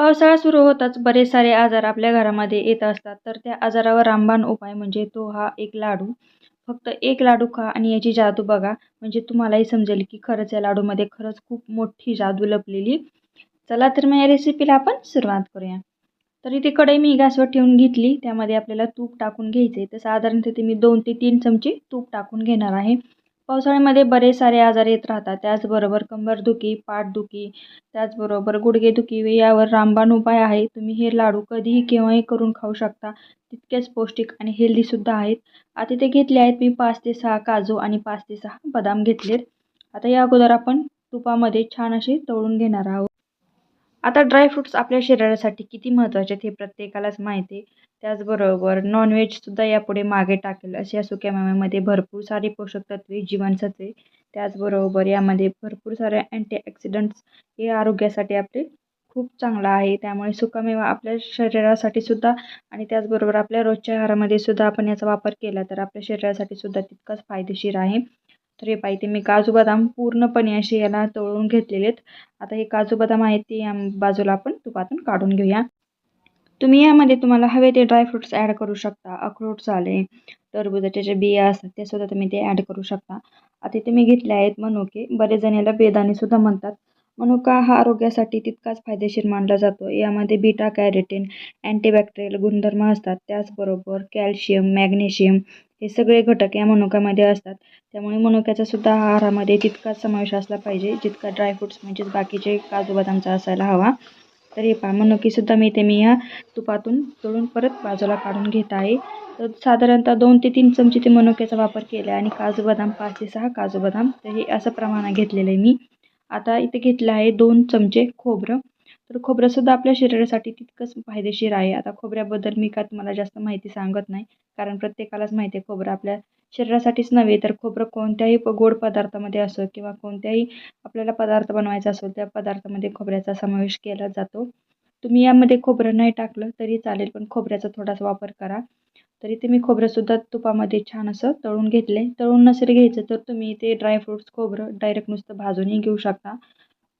पावसाळा सुरू होताच बरेच सारे आजार आपल्या घरामध्ये येत असतात. तर त्या आजारावर रामबाण उपाय म्हणजे तो हा एक लाडू. फक्त एक लाडू खा आणि याची जादू बघा. म्हणजे तुम्हालाही समजेल की खरंच या लाडूमध्ये खरंच खूप मोठी जादू लपलेली. चला तर मग या रेसिपीला आपण सुरुवात करूया. तर इथे कढई मी गॅसवर ठेवून घेतली. त्यामध्ये आपल्याला तूप टाकून घ्यायचे तर साधारणतः ते मी दोन ते तीन चमचे तूप टाकून घेणार आहे. पावसाळ्यामध्ये बरेच सारे आजार येत राहतात. त्याचबरोबर कंबरदुखी पाठदुखी त्याचबरोबर गुडघेदुखी यावर रामबाण उपाय आहे तुम्ही हे लाडू कधीही केव्हाही करून खाऊ शकता. तितकेच पौष्टिक आणि हेल्दीसुद्धा आहेत. आता ते घेतले आहेत. मी पाच ते सहा काजू आणि पाच ते सहा बदाम घेतलेत. आता या अगोदर आपण तुपामध्ये छान असे तळून घेणार आहोत. आता ड्रायफ्रूट्स आपल्या शरीरासाठी किती महत्त्वाचे आहेत हे प्रत्येकालाच माहिती आहे. त्याचबरोबर नॉनव्हेजसुद्धा यापुढे मागे टाकेल. अशी या सुक्या मेव्यामध्ये भरपूर सारी पोषक तत्वे जीवनसत्वे त्याचबरोबर यामध्ये भरपूर साऱ्या अँटीऑक्सिडंट्स हे आरोग्यासाठी आपले खूप चांगला आहे. त्यामुळे सुकामेवा आपल्या शरीरासाठी सुद्धा आणि त्याचबरोबर आपल्या रोजच्या आहारामध्ये सुद्धा आपण याचा वापर केला तर आपल्या शरीरासाठी सुद्धा तितकाच फायदेशीर आहे. तर हे पाहिजे मी काजू बदाम पूर्णपणे असे याला तळून घेतलेले आहेत. आता हे काजू बदाम आहेत ते या बाजूला आपण तुपातून काढून घेऊया. तुम्ही यामध्ये तुम्हाला हवे ते ड्रायफ्रूट्स ॲड करू शकता. अक्रोट्स आले टरबुजाच्या ज्या बिया असतात ते सुद्धा तुम्ही ते ॲड करू शकता. आता इथे मी घेतले आहेत मनुके. बरेच जण याला बेदाणेसुद्धा म्हणतात. मनुका हा आरोग्यासाठी तितकाच फायदेशीर मानला जातो. यामध्ये बीटा कॅरेटीन अँटीबॅक्टेरियल गुणधर्म असतात. त्याचबरोबर कॅल्शियम मॅग्नेशियम हे सगळे घटक या मनुक्यामध्ये असतात. त्यामुळे मनुक्याचा सुद्धा आहारामध्ये तितकाच समावेश असला पाहिजे जितका ड्रायफ्रुट्स म्हणजेच बाकीचे काजू बदामचा असायला हवा. तर हे पहा मनुकीसुद्धा मी ते मी ह्या तुपातून तळून परत बाजूला काढून घेत आहे. तर साधारणतः दोन ते तीन चमचे ते मनुक्याचा वापर केला आहे आणि काजू बदाम पाच ते सहा काजू बदाम. तर हे असं प्रमाणात घेतलेलं आहे मी. आता इथे घेतलं आहे दोन चमचे खोबरं. तर खोबरंसुद्धा आपल्या शरीरासाठी तितकंच फायदेशीर आहे. आता खोबऱ्याबद्दल मी काय तुम्हाला जास्त माहिती सांगत नाही. कारण प्रत्येकालाच माहिती आहे खोबरं आपल्या शरीरासाठीच नव्हे तर खोबरं कोणत्याही गोड पदार्थामध्ये असो किंवा कोणत्याही आपल्याला पदार्थ बनवायचा असो त्या पदार्थामध्ये खोबऱ्याचा समावेश केला जातो. तुम्ही यामध्ये खोबरं नाही टाकलं तरी चालेल पण खोबऱ्याचा थोडासा वापर करा. तरी तुम्ही मी खोबरंसुद्धा तुपामध्ये छान असं तळून घेतले. तळून नसेल घ्यायचं तर तुम्ही ते ड्रायफ्रूट्स खोबरं डायरेक्ट नुसतं भाजूनही घेऊ शकता.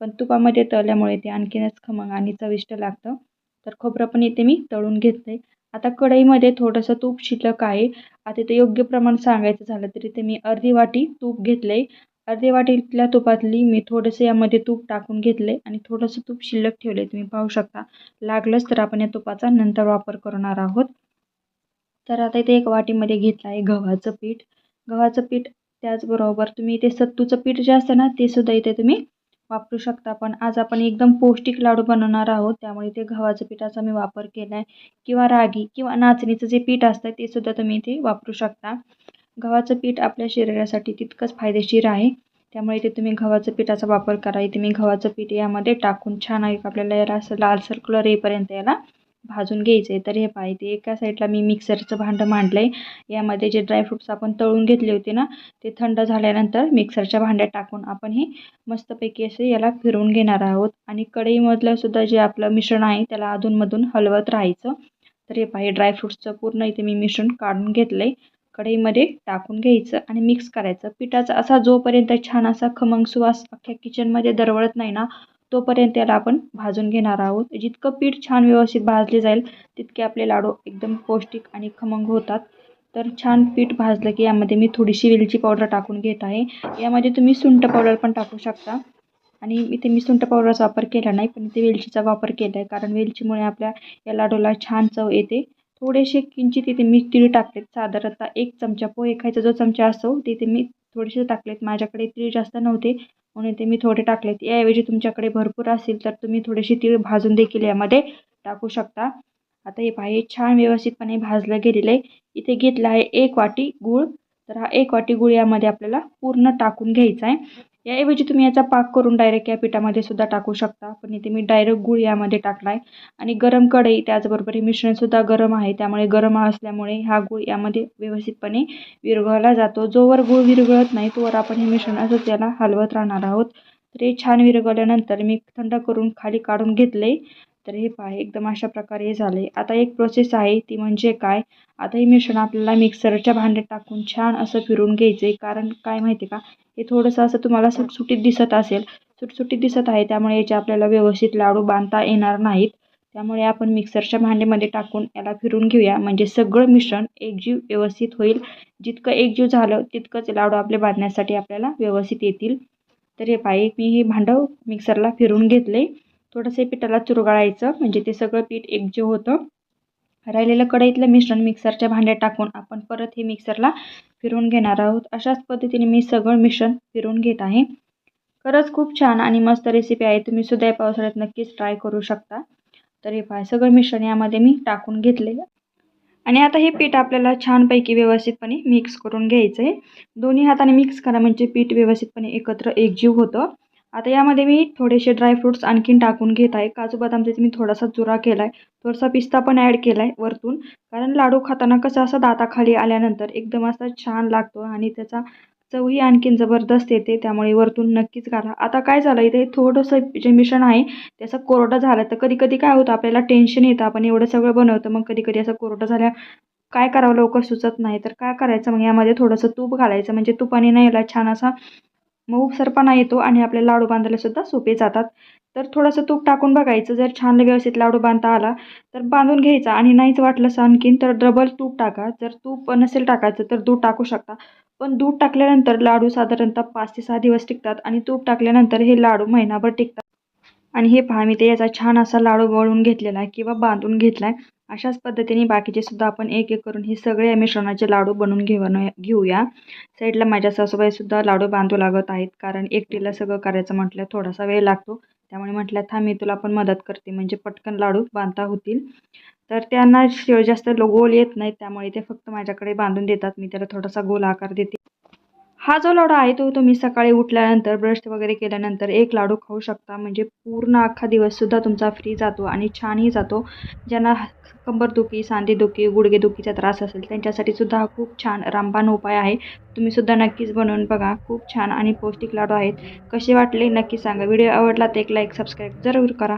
पण तुपामध्ये तळल्यामुळे ते आणखीनच खमंग आणि चविष्ट लागतं. तर खोबरं पण इथे मी तळून घेतलं आहे आता कढईमध्ये थोडंसं तूप शिल्लक आहे. आता ते योग्य प्रमाण सांगायचं झालं तरी ते मी अर्धी वाटी तूप घेतलं आहे अर्धी वाटीतल्या तुपातली मी थोडंसं यामध्ये तूप टाकून घेतले आणि थोडंसं तूप शिल्लक ठेवले तुम्ही पाहू शकता. लागलंच तर आपण या तुपाचा नंतर वापर करणार आहोत. तर आता इथे एक वाटीमध्ये घेतलं आहे गव्हाचं पीठ. गव्हाचं पीठ त्याचबरोबर तुम्ही इथे सत्तूचं पीठ जे असतं ना ते सुद्धा इथे तुम्ही वापरू शकता. पण आज आपण एकदम पौष्टिक लाडू बनवणार आहोत. त्यामुळे इथे गव्हाचं पिठाचा मी वापर केला आहे किंवा रागी किंवा नाचणीचं जे पीठ असतं ते सुद्धा तुम्ही इथे वापरू शकता. गव्हाचं पीठ आपल्या शरीरासाठी तितकंच फायदेशीर आहे. त्यामुळे इथे तुम्ही गव्हाचं पिठाचा वापर करा. इथे मी गव्हाचं पीठ यामध्ये टाकून छान आहे आपल्याला याला असं लालसर कलर येईपर्यंत याला भाजून घ्यायचं. आहे तर हे पाहिजे एका साईडला मी मिक्सरचं भांडं मांडलं आहे यामध्ये जे ड्रायफ्रूट्स आपण तळून घेतले होते ना ते थंड झाल्यानंतर मिक्सरच्या भांड्यात टाकून आपण हे मस्तपैकी असे याला फिरवून घेणार आहोत. आणि कढईमधलं सुद्धा जे आपलं मिश्रण आहे त्याला अधूनमधून हलवत राहायचं. तर हे पाहिजे ड्रायफ्रूट्सचं पूर्ण इथे मी मिश्रण काढून घेतलं आहे कढईमध्ये टाकून घ्यायचं आणि मिक्स करायचं. पिठाचा असा जोपर्यंत छान असा खमंग सुवास अख्ख्या किचनमध्ये दरवळत नाही ना तोपर्यंत त्याला आपण भाजून घेणार आहोत. जितकं पीठ छान व्यवस्थित भाजले जाईल तितके आपले लाडू एकदम पौष्टिक आणि खमंग होतात. तर छान पीठ भाजलं की यामध्ये मी थोडीशी वेलची पावडर टाकून घेत आहे. यामध्ये तुम्ही सुंठ पावडर पण टाकू शकता. आणि इथे मी सुंठ पावडरचा वापर केला नाही पण इथे वेलचीचा वापर केला आहे कारण वेलचीमुळे आपल्या या लाडूला छान चव येते. थोडेसे किंचित इथे मी तीळ टाकते साधारणतः एक चमचा पोहे खायचा जो चमचा असतो तिथे मी थोडेसे टाकलेत. माझ्याकडे तीळ जास्त नव्हते. म्हणून ते मी थोडे टाकलेत. याऐवजी तुमच्याकडे भरपूर असेल तर तुम्ही थोडेसे तीळ भाजून देखील यामध्ये टाकू शकता. आता हे पाहिजे छान व्यवस्थितपणे भाजलं गेलेलं आहे. इथे घेतलं आहे एक वाटी गूळ. तर हा एक वाटी गूळ यामध्ये आपल्याला पूर्ण टाकून घ्यायचा आहे. याऐवजी तुम्ही याचा पाक करून डायरेक्ट या पिठामध्ये सुद्धा टाकू शकता. पण इथे मी डायरेक्ट गूळ यामध्ये टाकला आहे आणि गरम कढई त्याचबरोबर हे मिश्रणसुद्धा गरम आहे. त्यामुळे गरम असल्यामुळे हा गूळ यामध्ये व्यवस्थितपणे विरघळला जातो. जोवर गूळ विरघळत नाही तोवर आपण हे मिश्रण असंच याला हलवत राहणार आहोत. तर हे छान विरघळल्यानंतर मी थंड करून खाली काढून घेतले. तर हे पहा एकदम अशा प्रकारे हे झाले. आता एक प्रोसेस आहे ती म्हणजे काय? आता हे मिश्रण आपल्याला मिक्सरच्या भांड्यात टाकून छान असं फिरून घ्यायचं आहे कारण काय माहिती का? हे थोडंसं असं तुम्हाला सुटसुटीत दिसत असेल. सुटसुटीत दिसत आहे त्यामुळे याचे आपल्याला व्यवस्थित लाडू बांधता येणार नाहीत. त्यामुळे आपण मिक्सरच्या भांड्यामध्ये टाकून याला फिरून घेऊया. म्हणजे सगळं मिश्रण एकजीव व्यवस्थित होईल. जितकं एकजीव झालं तितकंच लाडू आपले बांधण्यासाठी आपल्याला व्यवस्थित येतील. तर हे पाय मी हे भांडं मिक्सरला फिरून घेतले. थोडंसं पिठाला चुरगाळायचं म्हणजे ते सगळं पीठ एकजीव होतं. राहिलेलं कढईतलं मिश्रण मिक्सरच्या भांड्यात टाकून आपण परत हे मिक्सरला फिरून घेणार आहोत. अशाच पद्धतीने मी सगळं मिश्रण फिरून घेत आहे. खरंच खूप छान आणि मस्त रेसिपी आहे. तुम्ही सुद्धा या पावसाळ्यात नक्कीच ट्राय करू शकता. तर हे पाय सगळं मिश्रण यामध्ये मी टाकून घेतले आणि आता हे पीठ आपल्याला छानपैकी व्यवस्थितपणे मिक्स करून घ्यायचं आहे दोन्ही हाताने मिक्स करा म्हणजे पीठ व्यवस्थितपणे एकत्र एकजीव होतं. आता यामध्ये मी थोडेसे ड्रायफ्रूट्स आणखीन टाकून घेत आहे. काजू बदामचा मी थोडासा चुरा केला आहे थोडासा पिस्ता पण ॲड केला आहे वरतून. कारण लाडू खाताना कसं असं दाताखाली आल्यानंतर एकदम असा छान लागतो आणि त्याचा चवही आणखीन जबरदस्त येते. त्यामुळे वरतून नक्कीच घाला आता काय झालं? इथे थोडंसं जे मिश्रण आहे त्याचं कोरडं झालं. तर कधी कधी काय होतं? आपल्याला टेन्शन येतं. आपण एवढं सगळं बनवतं मग कधी कधी असं कोरडं झाल्या काय करावं? लवकर सुचत नाही. तर काय करायचं? मग यामध्ये थोडंसं तूप घालायचं. म्हणजे तुपाने नाही याला छान असा मऊसरपणा येतो आणि आपले लाडू बांधायला सुद्धा सोपे जातात. तर थोडंसं तूप टाकून बघायचं. जर छान व्यवस्थित लाडू बांधता आला तर बांधून घ्यायचा आणि नाहीच वाटलं आणखीन तर डबल तूप टाका. जर तूप नसेल टाकायचं तर दूध टाकू शकता. पण दूध टाकल्यानंतर लाडू साधारणतः पाच ते सहा दिवस टिकतात आणि तूप टाकल्यानंतर हे लाडू महिनाभर टिकतात. आणि हे पहा मी ते याचा छान असा लाडू वळून घेतलेला आहे किंवा बांधून घेतला आहे अशाच पद्धतीने बाकीचे सुद्धा आपण एक एक करून हे सगळे मिश्रणाचे लाडू बनवून घेऊन घेऊया. साईडला माझ्या सासूबाईसुद्धा लाडू बांधू लागत आहेत कारण एकटीला सगळं करायचं म्हटलं थोडासा वेळ लागतो. त्यामुळे म्हटलं थांब मी तुला पण मदत करते. म्हणजे पटकन लाडू बांधता होतील. तर त्यांना जास्त गोल येत नाहीत त्यामुळे ते फक्त माझ्याकडे बांधून देतात. मी त्याला थोडासा गोल आकार देते. हा जो लाडू आहे तो तुम्ही सकाळी उठल्यानंतर ब्रश वगैरे केल्यानंतर एक लाडू खाऊ शकता. म्हणजे पूर्ण अख्खा दिवससुद्धा तुमचा फ्री जातो आणि छानही जातो. ज्यांना कंबरदुखी सांधेदुखी गुडघेदुखीचा त्रास असेल त्यांच्यासाठी सुद्धा हा खूप छान रामबाण उपाय आहे. तुम्हीसुद्धा नक्कीच बनवून बघा. खूप छान आणि पौष्टिक लाडू आहेत. कसे वाटले नक्की सांगा. व्हिडिओ आवडला तर एक लाईक सबस्क्राईब जरूर करा.